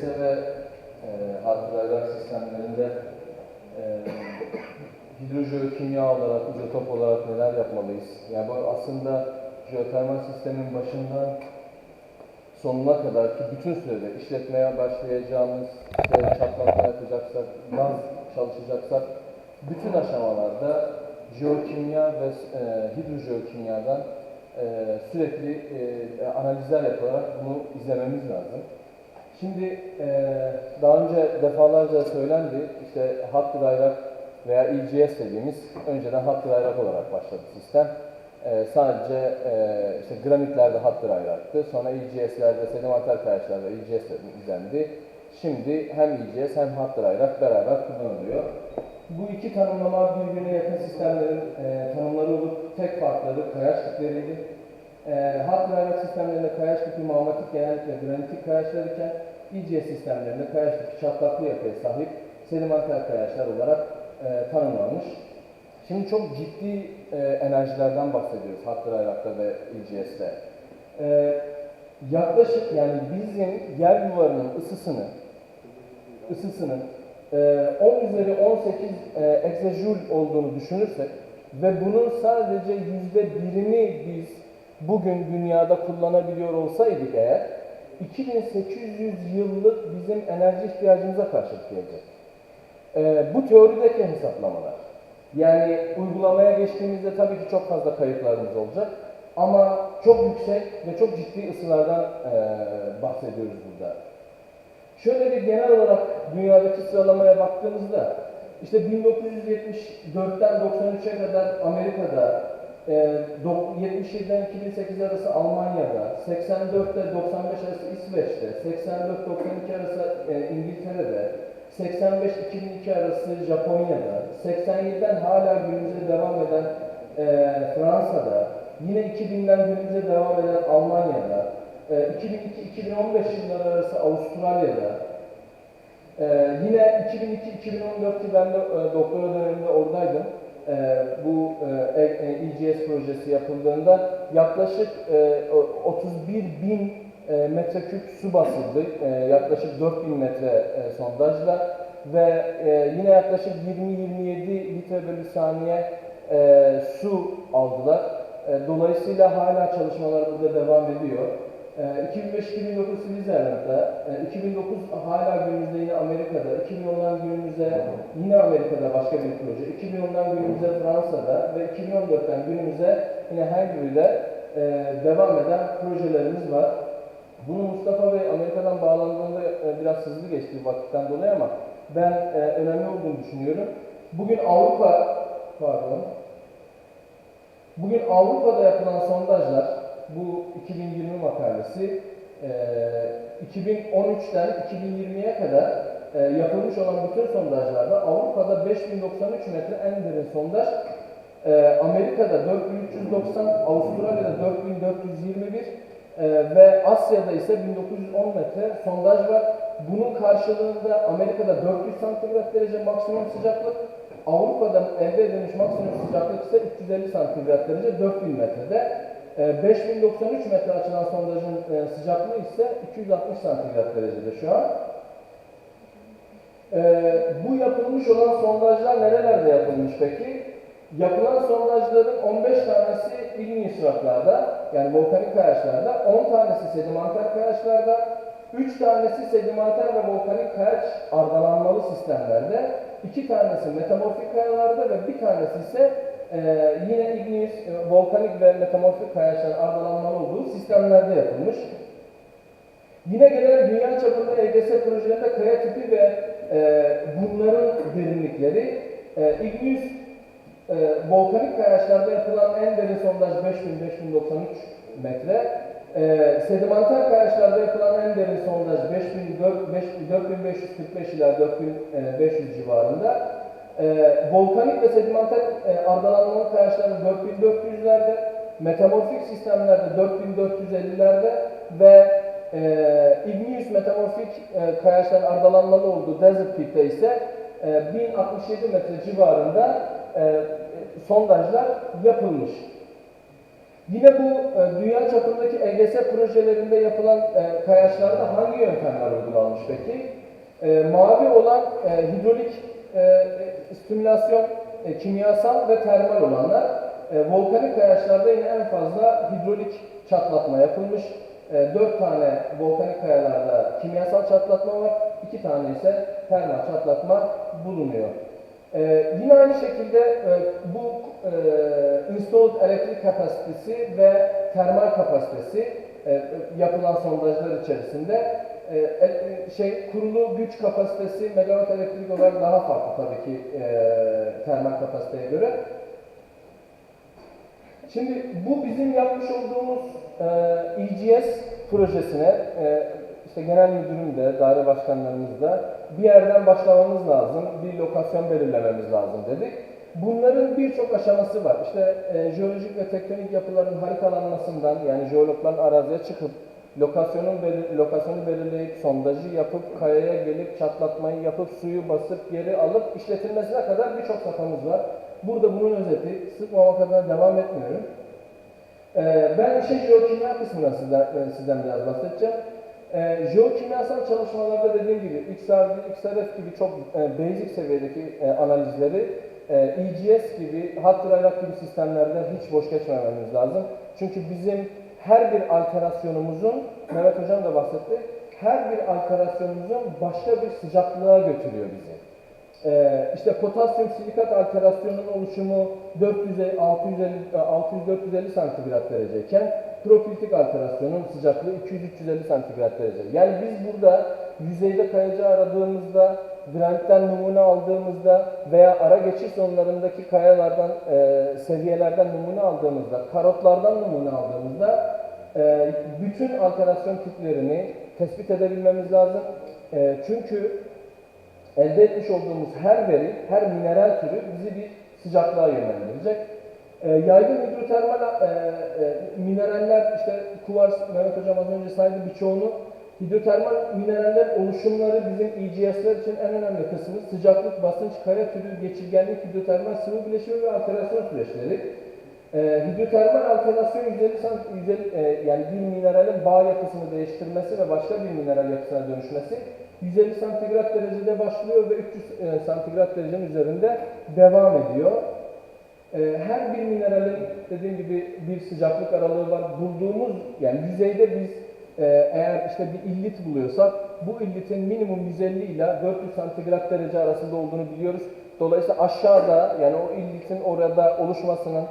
İGS ve e, hardware sistemlerinde e, hidrojeokimya olarak, izotop olarak neler yapmalıyız? Yani bu aslında jeotermal sistemin başından sonuna kadar ki bütün sürede işletmeye başlayacağımız, işte çatlatma yapacaksak, gaz çalışacaksak, bütün aşamalarda jeokimya ve e, hidrojeokimyadan e, sürekli e, analizler yaparak bunu izlememiz lazım. Şimdi e, daha önce defalarca söylendi, işte hat dryrak veya EGS dediğimiz önceden hat dryrak olarak başladı sistem. E, sadece e, işte granitlerde hat dryraktı, sonra EGS'lerde sedimenter kayaçlarda EGS izlendi. Şimdi hem EGS hem hat dryrak beraber kullanılıyor. Bu iki tanımlama birbirine yakın sistemlerin e, tanımları olup tek farkları kayaç tipleriydi. E, hat dryrak sistemlerinde kayaç tipi mağmatik genellikle granitik kayaçlar iken EGS sistemlerinde kayaç tipi çatlaklı yapıya sahip sedimenter kayaçlar olarak e, tanımlanmış. Şimdi çok ciddi e, enerjilerden bahsediyoruz hat dryrak'ta ve EGS'te. E, yaklaşık yani bizim yer yuvarının ısısını ısısının e, 10 üzeri 18 e, exajoule olduğunu düşünürsek ve bunun sadece yüzde birini biz bugün dünyada kullanabiliyor olsaydık eğer 2800 yıllık bizim enerji ihtiyacımıza karşılık gelecek. E, bu teorideki hesaplamalar. Yani uygulamaya geçtiğimizde tabii ki çok fazla kayıplarımız olacak. Ama çok yüksek ve çok ciddi ısılardan e, bahsediyoruz burada. Şöyle bir genel olarak dünyadaki sıralamaya baktığımızda işte 1974'ten 93'e kadar Amerika'da, 77'den 2008 arası Almanya'da, 84'te 95 arası İsveç'te, 84-92 arası e, İngiltere'de, 85-2002 arası Japonya'da, 87'den hala günümüze devam eden e, Fransa'da, yine 2000'den günümüze devam eden Almanya'da, e, 2002-2015 yılları arası Avustralya'da, e, yine 2002-2014'te ben de e, doktora döneminde oradaydım. E, bu e, EGS projesi yapıldığında yaklaşık e, 31 bin e, metreküp su basıldı. E, yaklaşık 4000 metre e, sondajla ve e, yine yaklaşık 20-27 litre bölü saniye e, su aldılar. E, dolayısıyla hala çalışmalar burada devam ediyor. E, 2005-2009 Switzerland'da, e, 2009 hala günümüzde yine Amerika'da, 2010'dan günümüzde yine Amerika'da başka bir proje, 2010'dan günümüzde Fransa'da ve 2014'ten günümüze yine Hungary'de e, devam eden projelerimiz var. Bunu Mustafa Bey Amerika'dan bağlandığında e, biraz hızlı geçti vakitten dolayı ama ben e, önemli olduğunu düşünüyorum. Bugün Avrupa, pardon, bugün Avrupa'da yapılan sondajlar, bu 2020 makalesi, e, 2013'ten 2020'ye kadar e, yapılmış olan bütün sondajlarda Avrupa'da 5093 metre en derin sondaj, e, Amerika'da 4390, Avustralya'da 4421, ee, ve Asya'da ise 1910 metre sondaj var. Bunun karşılığında Amerika'da 400 santigrat derece maksimum sıcaklık, Avrupa'da elde edilmiş maksimum sıcaklık ise 350 santigrat derece 4000 metrede. Ee, 5093 metre açılan sondajın e, sıcaklığı ise 260 santigrat derecede şu an. Ee, bu yapılmış olan sondajlar nerelerde yapılmış peki? Yapılan sondajların 15 tanesi igneous rocklarda, yani volkanik kayaçlarda, 10 tanesi sedimenter kayaçlarda, 3 tanesi sedimenter ve volkanik kayaç ardalanmalı sistemlerde, 2 tanesi metamorfik kayalarda ve bir tanesi ise e, yine igneous, e, volkanik ve metamorfik kayaçların ardalanmalı olduğu sistemlerde yapılmış. Yine genel dünya çapında EGS projelerinde kaya tipi ve e, bunların derinlikleri e, igneous e, volkanik kayaçlarda yapılan en derin sondaj 5000-5093 metre. E, sedimenter kayaçlarda yapılan en derin sondaj 4545 ila 4500 civarında. E, volkanik ve sedimenter e, ardalanmalı kayaçlarda 4400'lerde, metamorfik sistemlerde 4450'lerde ve e, igneous metamorfik e, kayaçların ardalanmalı olduğu Desert Peak'te ise e, 1067 metre civarında e, sondajlar yapılmış. Yine bu e, dünya çapındaki EGS projelerinde yapılan e, kayaçlarda hangi yöntemler uygulanmış peki? E, mavi olan e, hidrolik e, e, stimülasyon, e, kimyasal ve termal olanlar. E, volkanik kayaçlarda yine en fazla hidrolik çatlatma yapılmış. E, 4 tane volkanik kayalarda kimyasal çatlatma var, 2 tane ise termal çatlatma bulunuyor. Ee, yine aynı şekilde e, bu e, installed elektrik kapasitesi ve termal kapasitesi e, yapılan sondajlar içerisinde e, e, şey kurulu güç kapasitesi megawatt elektrik olarak daha farklı tabii ki e, termal kapasiteye göre. Şimdi bu bizim yapmış olduğumuz e, EGS projesine e, işte genel müdürüm de, daire başkanlarımız da bir yerden başlamamız lazım, bir lokasyon belirlememiz lazım dedik. Bunların birçok aşaması var. İşte e, jeolojik ve tektonik yapıların haritalanmasından yani jeologların araziye çıkıp lokasyonun belir- lokasyonu belirleyip sondajı yapıp kayaya gelip çatlatmayı yapıp suyu basıp geri alıp işletilmesine kadar birçok safhamız var. Burada bunun özeti sıkmamak adına devam etmiyorum. Ee, ben işin jeokimya kısmından sizden, e, sizden biraz bahsedeceğim. Ee, jeokimyasal çalışmalarda dediğim gibi XR, XRF gibi çok e, basic seviyedeki e, analizleri e, EGS gibi, hat rayrak gibi sistemlerde hiç boş geçmememiz lazım. Çünkü bizim her bir alterasyonumuzun, Mehmet Hocam da bahsetti, her bir alterasyonumuzun başka bir sıcaklığa götürüyor bizi. Ee, işte potasyum silikat alterasyonunun oluşumu 450 650 600-450 santigrat dereceyken profiltik alterasyonun sıcaklığı 200-350 santigrat derece. Yani biz burada yüzeyde kayacı aradığımızda, granitten numune aldığımızda veya ara geçiş zonlarındaki kayalardan, e, seviyelerden numune aldığımızda, karotlardan numune aldığımızda e, bütün alterasyon tiplerini tespit edebilmemiz lazım. E, çünkü elde etmiş olduğumuz her veri, her mineral türü bizi bir sıcaklığa yönlendirecek. E, yaygın hidrotermal e, e, mineraller, işte kuvars, Mehmet Hocam az önce saydı birçoğunu. Hidrotermal mineraller oluşumları bizim EGS'ler için en önemli kısmı sıcaklık, basınç, kaya türü, geçirgenlik, hidrotermal sıvı bileşimi ve alterasyon süreçleri. E, hidrotermal alterasyon 150, sant- 150 e, yani bir mineralin bağ yapısını değiştirmesi ve başka bir mineral yapısına dönüşmesi 150 santigrat derecede başlıyor ve 300 e, santigrat derecenin üzerinde devam ediyor. E, her bir mineralin dediğim gibi bir sıcaklık aralığı var. Bulduğumuz yani yüzeyde biz eğer işte bir illit buluyorsak bu illitin minimum 150 ile 400 santigrat derece arasında olduğunu biliyoruz. Dolayısıyla aşağıda yani o illitin orada oluşmasının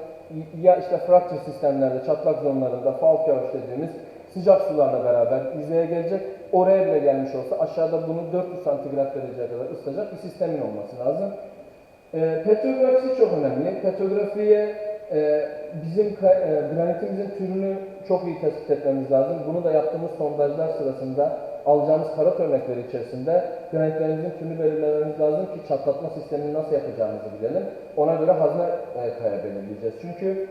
ya işte fracture sistemlerde, çatlak zonlarında, yağış dediğimiz sıcak sularla beraber yüzeye gelecek. Oraya bile gelmiş olsa aşağıda bunu 400 santigrat dereceye kadar ısıtacak bir sistemin olması lazım. E, petrografisi çok önemli. Petrografiye e, bizim e, granitimizin türünü çok iyi tespit etmemiz lazım. Bunu da yaptığımız sondajlar sırasında alacağımız karot örnekleri içerisinde granitlerimizin türünü belirlememiz lazım ki çatlatma sistemini nasıl yapacağımızı bilelim. Ona göre hazne kaya belirleyeceğiz. Çünkü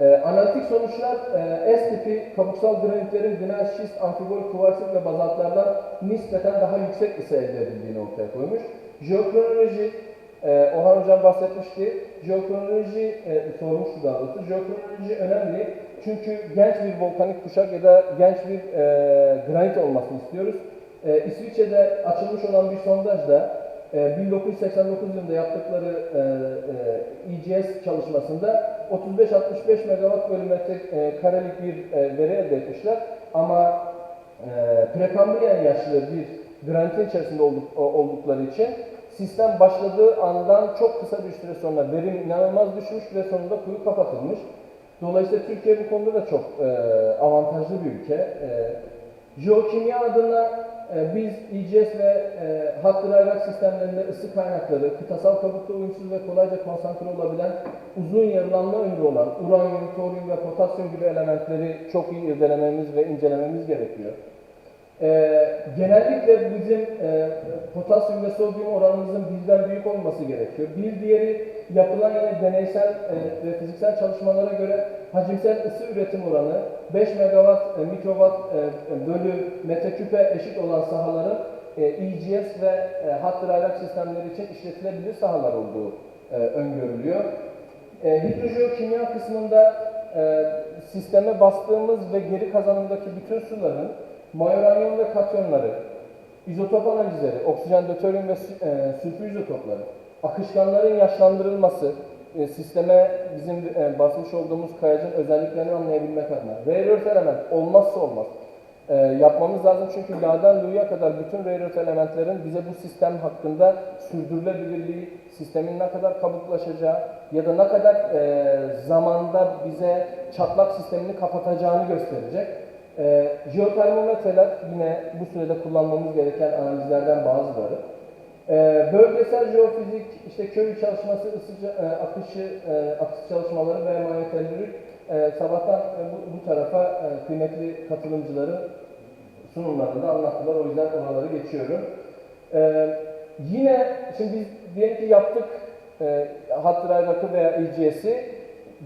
e, analitik sonuçlar e, S tipi kabuksal granitlerin gneiss, şist, amfibol, kuvarsit ve bazaltlardan nispeten daha yüksek ısı elde edildiğini ortaya koymuş. Jeokronoloji, e, Orhan Hocam bahsetmişti. Jeokronoloji e, sormuştu daha doğrusu. Jeokronoloji önemli çünkü genç bir volkanik kuşak ya da genç bir e, granit olmasını istiyoruz. E, İsviçre'de açılmış olan bir sondajda e, 1989 yılında yaptıkları e, e, EGS çalışmasında 35-65 megawatt bölü e, karelik bir e, veri elde etmişler. Ama e, prekambriyen yaşlı bir granitin içerisinde olduk, oldukları için sistem başladığı andan çok kısa bir süre sonra verim inanılmaz düşmüş ve sonunda kuyu kapatılmış. Dolayısıyla Türkiye bu konuda da çok e, avantajlı bir ülke. E, jeokimya adına e, biz EGS ve e, hattı rayrak sistemlerinde ısı kaynakları, kıtasal kabukta uyumsuz ve kolayca konsantre olabilen, uzun yarılanma ömrü olan uranyum, toryum ve potasyum gibi elementleri çok iyi irdelememiz ve incelememiz gerekiyor. Ee, genellikle bizim e, potasyum ve sodyum oranımızın birden büyük olması gerekiyor. Bir diğeri yapılan yine deneysel e, ve fiziksel çalışmalara göre hacimsel ısı üretim oranı 5 megawatt, e, mikrowatt e, bölü metreküpe eşit olan sahaların e, EGS ve e, hat rayrak sistemleri için işletilebilir sahalar olduğu e, öngörülüyor. E, hidrojeokimya kısmında e, sisteme bastığımız ve geri kazanımdaki bütün suların mayoranyon ve katyonları, izotop analizleri, oksijen, döteryum ve e, sülfür izotopları, akışkanların yaşlandırılması, e, sisteme bizim e, basmış olduğumuz kayacın özelliklerini anlayabilmek adına. Rare earth element olmazsa olmaz. E, yapmamız lazım çünkü La'dan Lu'ya kadar bütün rare earth elementlerin bize bu sistem hakkında sürdürülebilirliği, sistemin ne kadar kabuklaşacağı ya da ne kadar e, zamanda bize çatlak sistemini kapatacağını gösterecek. E, jeotermometreler yine bu sürede kullanmamız gereken analizlerden bazıları. E, bölgesel jeofizik, işte köy çalışması, ısı, e, akışı, e, akış çalışmaları ve manyetelleri e, sabahtan e, bu, bu tarafa e, kıymetli katılımcıların sunumlarında anlattılar. O yüzden oraları geçiyorum. Ee, yine şimdi biz diyelim ki yaptık e, Hattı Rakı veya EGS'i.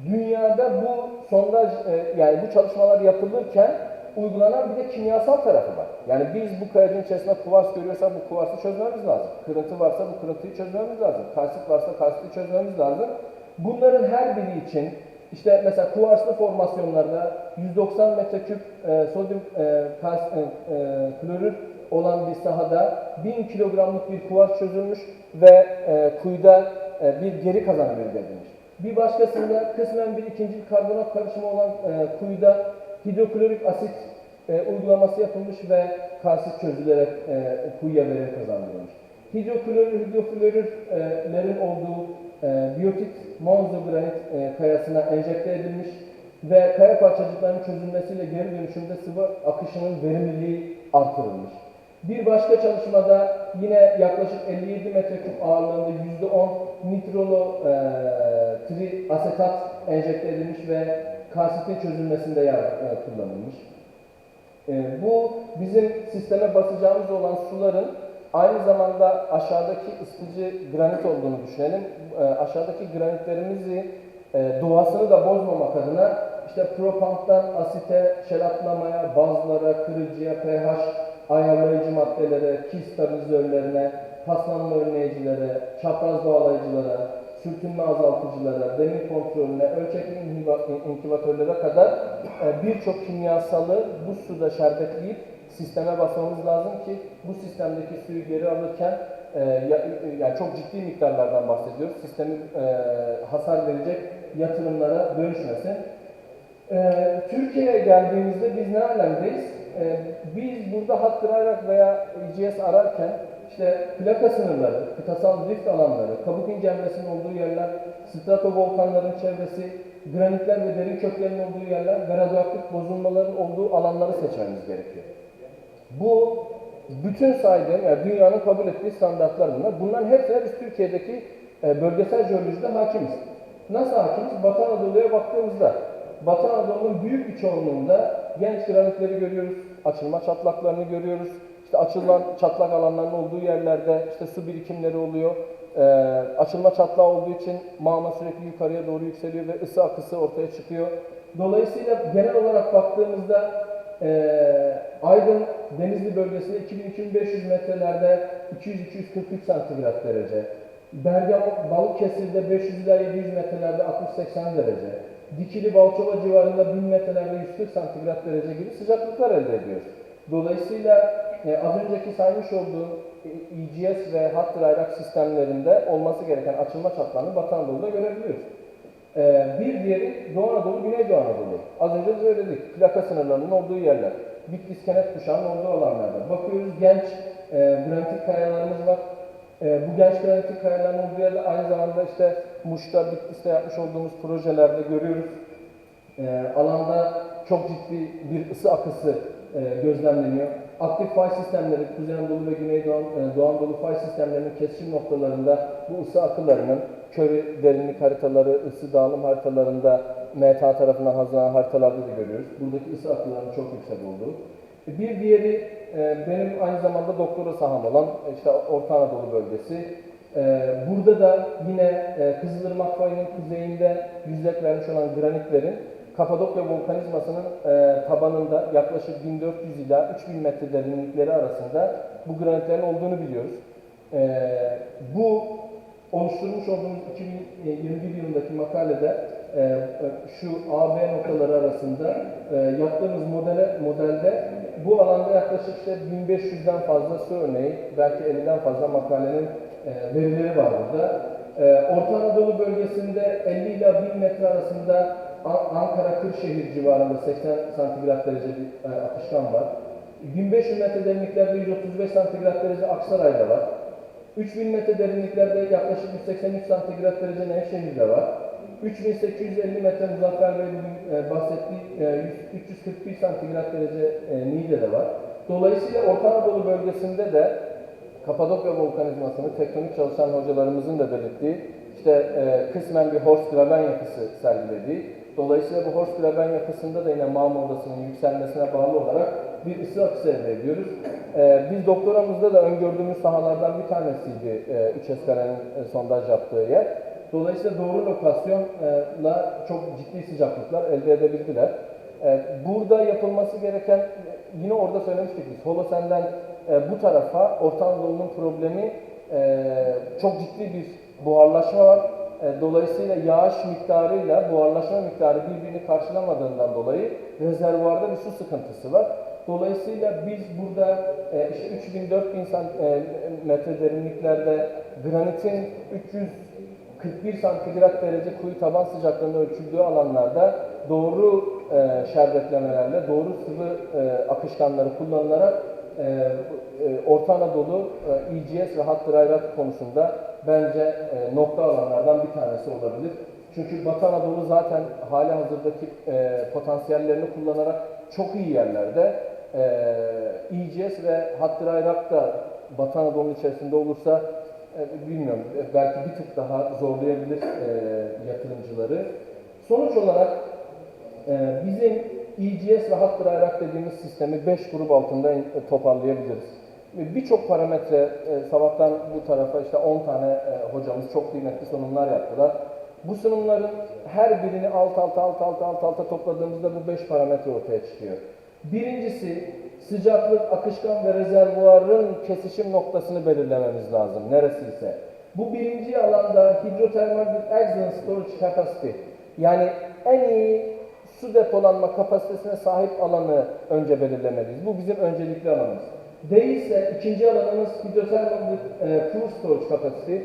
Dünyada bu sondaj e, yani bu çalışmalar yapılırken uygulanan bir de kimyasal tarafı var. Yani biz bu kayacın içerisinde kuvars görüyorsak bu kuvarsı çözmemiz lazım. Kırıntı varsa bu kırıntıyı çözmemiz lazım. Kalsit varsa kalsiti çözmemiz lazım. Bunların her biri için işte mesela kuvarslı formasyonlarda 190 metreküp e, sodyum e, kals, e, e, klorür olan bir sahada 1000 kilogramlık bir kuvars çözülmüş ve e, kuyuda e, bir geri kazanım elde edilmiş. Bir başkasında kısmen bir ikinci karbonat karışımı olan e, kuyuda hidroklorik asit e, uygulaması yapılmış ve kalsit çözülerek e, kuyuya veri kazandırılmış. Hidroklorür, hidroflorürlerin olduğu e, biyotit monzogranit e, kayasına enjekte edilmiş ve kaya parçacıklarının çözülmesiyle geri dönüşümde sıvı akışının verimliliği artırılmış. Bir başka çalışmada yine yaklaşık 57 metreküp ağırlığında %10 nitrolo e, triasetat enjekte edilmiş ve kalsitin çözülmesinde yer e, kullanılmış. E, bu bizim sisteme basacağımız olan suların aynı zamanda aşağıdaki ısıtıcı granit olduğunu düşünelim. E, aşağıdaki granitlerimizi e, doğasını da bozmamak adına işte propamptan asite, şelatlamaya, bazlara, kırıcıya, pH ayarlayıcı maddelere, kis stabilizörlerine, paslanma önleyicilere, çapraz bağlayıcılara, sürtünme azaltıcılara, demir kontrolüne, ölçek inhiba- inhibatörlere kadar e, birçok kimyasalı bu suda şerbetleyip sisteme basmamız lazım ki bu sistemdeki suyu geri alırken e, ya- yani çok ciddi miktarlardan bahsediyoruz. Sistemin e, hasar verecek yatırımlara dönüşmesin. Türkiye'ye geldiğimizde biz ne alemdeyiz? Ee, biz burada hat kırarak veya EGS ararken işte plaka sınırları, kıtasal drift alanları, kabuk incelmesinin olduğu yerler, stratovolkanların çevresi, granitler ve derin köklerin olduğu yerler ve radyoaktif bozulmaların olduğu alanları seçmemiz gerekiyor. Bu bütün saydığım, yani dünyanın kabul ettiği standartlar bunlar. Bunların hepsine biz Türkiye'deki e, bölgesel jeolojide hakimiz. Nasıl hakimiz? Batı Anadolu'ya baktığımızda, Batı Anadolu'nun büyük bir çoğunluğunda genç granitleri görüyoruz, açılma çatlaklarını görüyoruz. İşte açılan çatlak alanlarının olduğu yerlerde işte su birikimleri oluyor. Ee, açılma çatlağı olduğu için mağma sürekli yukarıya doğru yükseliyor ve ısı akısı ortaya çıkıyor. Dolayısıyla genel olarak baktığımızda ee, Aydın Denizli bölgesinde 2000-2500 metrelerde 200-243 santigrat derece. Bergama Balıkesir'de 500 ila 700 metrelerde 60-80 derece. Dikili Balçova civarında 1000 metrelerde 140 santigrat derece gibi sıcaklıklar elde ediyoruz. Dolayısıyla e, az önceki saymış olduğum e, EGS ve hat bayrak sistemlerinde olması gereken açılma çatlağını Batı Anadolu'da görebiliyoruz. Ee, bir diğeri Doğu Anadolu, Güneydoğu Anadolu. Az önce söyledik. Plaka sınırlarının olduğu yerler. Bitlis kenet kuşağının olduğu alanlarda. Bakıyoruz genç e, granitik kayalarımız var. E, bu genç granitik kayaların olduğu yerde aynı zamanda işte Muş'ta, Bitlis'te yapmış olduğumuz projelerde görüyoruz. E, alanda çok ciddi bir ısı akısı e, gözlemleniyor. Aktif fay sistemleri, Kuzey Anadolu ve Güneydoğu e, Doğu Anadolu fay sistemlerinin kesişim noktalarında bu ısı akılarının köri derinlik haritaları, ısı dağılım haritalarında MTA tarafından hazırlanan haritalarda da görüyoruz. Buradaki ısı akılarının çok yüksek olduğu. E, Bir diğeri e, benim aynı zamanda doktora saham olan işte Orta Anadolu bölgesi. E, Burada da yine e, Kızılırmak Fayı'nın kuzeyinde yüzlek vermiş olan granitlerin Kapadokya volkanizmasının e, tabanında yaklaşık 1400 ila 3000 metre derinlikleri arasında bu granitlerin olduğunu biliyoruz. E, bu oluşturmuş olduğumuz 2021 yılındaki makalede e, e, şu A, B noktaları arasında e, yaptığımız modele, modelde bu alanda yaklaşık işte 1500'den fazla su örneği, belki 50'den fazla makalenin e, verileri var burada. E, Orta Anadolu bölgesinde 50 ile 1000 metre arasında An- Ankara Kırşehir civarında 80 santigrat derece bir e, akışkan var. 1500 metre derinliklerde 135 santigrat derece Aksaray'da var. 3000 metre derinliklerde yaklaşık 183 santigrat derece Nevşehir'de var. 3850 metre Muzaffer Bey bugün e, bahsettiği e, 100 341 santigrat derece e, Niğde'de var. Dolayısıyla Orta Anadolu bölgesinde de Kapadokya volkanizmasını tektonik çalışan hocalarımızın da belirttiği işte e, kısmen bir Horst-Graben yapısı sergilediği, dolayısıyla bu Horst-Graben yapısında da yine mağma odasının yükselmesine bağlı olarak bir ısı akısı elde ediyoruz. E, biz doktoramızda da öngördüğümüz sahalardan bir tanesiydi e, Üçeskara'nın e, sondaj yaptığı yer. Dolayısıyla doğru lokasyonla çok ciddi sıcaklıklar elde edebildiler. E, Burada yapılması gereken, yine orada söylemiştik biz, Holosen'den e, bu tarafa Orta Anadolu'nun problemi e, çok ciddi bir buharlaşma var. Dolayısıyla yağış miktarıyla buharlaşma miktarı birbirini karşılamadığından dolayı rezervuarda bir su sıkıntısı var. Dolayısıyla biz burada işte 3000-4000 sant- e, metre derinliklerde granitin 341 santigrat derece kuyu taban sıcaklığında ölçüldüğü alanlarda doğru e, şerbetlemelerle, doğru sıvı e, akışkanları kullanılarak e, e, Orta Anadolu e, EGS ve hattı rayrat konusunda bence e, nokta alanlardan bir tanesi olabilir. Çünkü Batı Anadolu zaten hali hazırdaki e, potansiyellerini kullanarak çok iyi yerlerde. E, EGS ve hattı rayrat da Batı Anadolu'nun içerisinde olursa bilmiyorum e, belki bir tık daha zorlayabilir e, yatırımcıları. Sonuç olarak bizim EGS ve hattı bayrak dediğimiz sistemi 5 grup altında e, toparlayabiliriz. Birçok parametre e, sabahtan bu tarafa işte 10 tane e, hocamız çok kıymetli sunumlar yaptılar. Bu sunumların her birini alt alta alt alta alt alta topladığımızda bu 5 parametre ortaya çıkıyor. Birincisi sıcaklık, akışkan ve rezervuarın kesişim noktasını belirlememiz lazım neresi ise. Bu birinci alanda hidrotermal bir excellent storage capacity yani en iyi su depolanma kapasitesine sahip alanı önce belirlemeliyiz. Bu bizim öncelikli alanımız. Değilse ikinci alanımız hidrotermal bir e, pool storage capacity.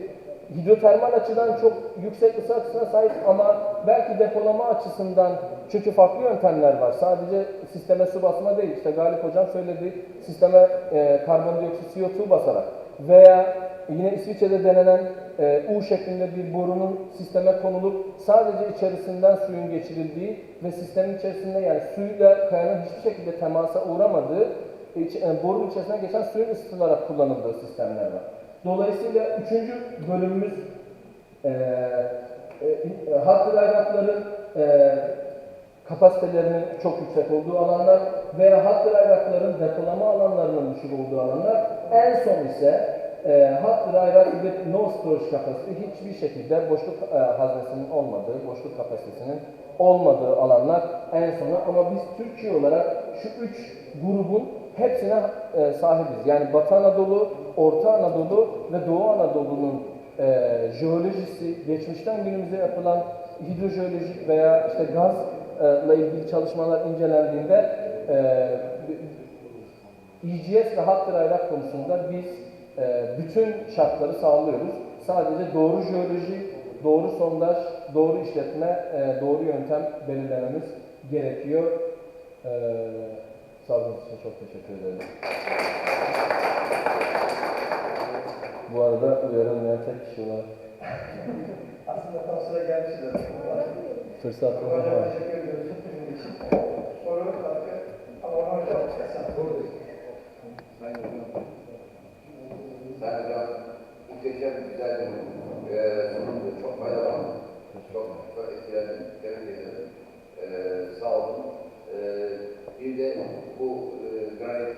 Hidrotermal açıdan çok yüksek ısı akısına sahip ama belki depolama açısından çünkü farklı yöntemler var. Sadece sisteme su basma değil. İşte Galip Hocam söyledi. Sisteme e, karbondioksit CO2 basarak veya yine İsviçre'de denenen e, U şeklinde bir borunun sisteme konulup sadece içerisinden suyun geçirildiği ve sistemin içerisinde yani suyla kayanın hiçbir şekilde temasa uğramadığı e, borun içerisinden geçen suyun ısıtılarak kullanıldığı sistemler var. Dolayısıyla üçüncü bölümümüz e, e, hattı bayrakların e, kapasitelerinin çok yüksek olduğu alanlar veya hattı bayrakların depolama alanlarının düşük olduğu alanlar. En son ise e, hattı bayrak with no storage capacity hiçbir şekilde boşluk e, haznesinin olmadığı, boşluk kapasitesinin olmadığı alanlar en sona. Ama biz Türkiye olarak şu üç grubun hepsine e, sahibiz. Yani Batı Anadolu, Orta Anadolu ve Doğu Anadolu'nun e, jeolojisi, geçmişten günümüze yapılan hidrojeolojik veya işte gazla ilgili çalışmalar incelendiğinde e, EGS ve hattı bayrak konusunda biz e, bütün şartları sağlıyoruz. Sadece doğru jeoloji, doğru sondaj, doğru işletme, e, doğru yöntem belirlememiz gerekiyor. E, Sabrınız için çok teşekkür ederim. Bu arada uyarılmayan tek kişi olarak Aslında tam sıra gelmişti de. fırsatım var. Hocam teşekkür ediyoruz sunum için. Soru hakkı ama ona hocam sen Hocam. Muhteşem güzel bir eee, sunumdu. Çok faydalandım. Çok çok etkilendim. Tebrik ederim. E, sağ olun. Eee, ile bu e, gayet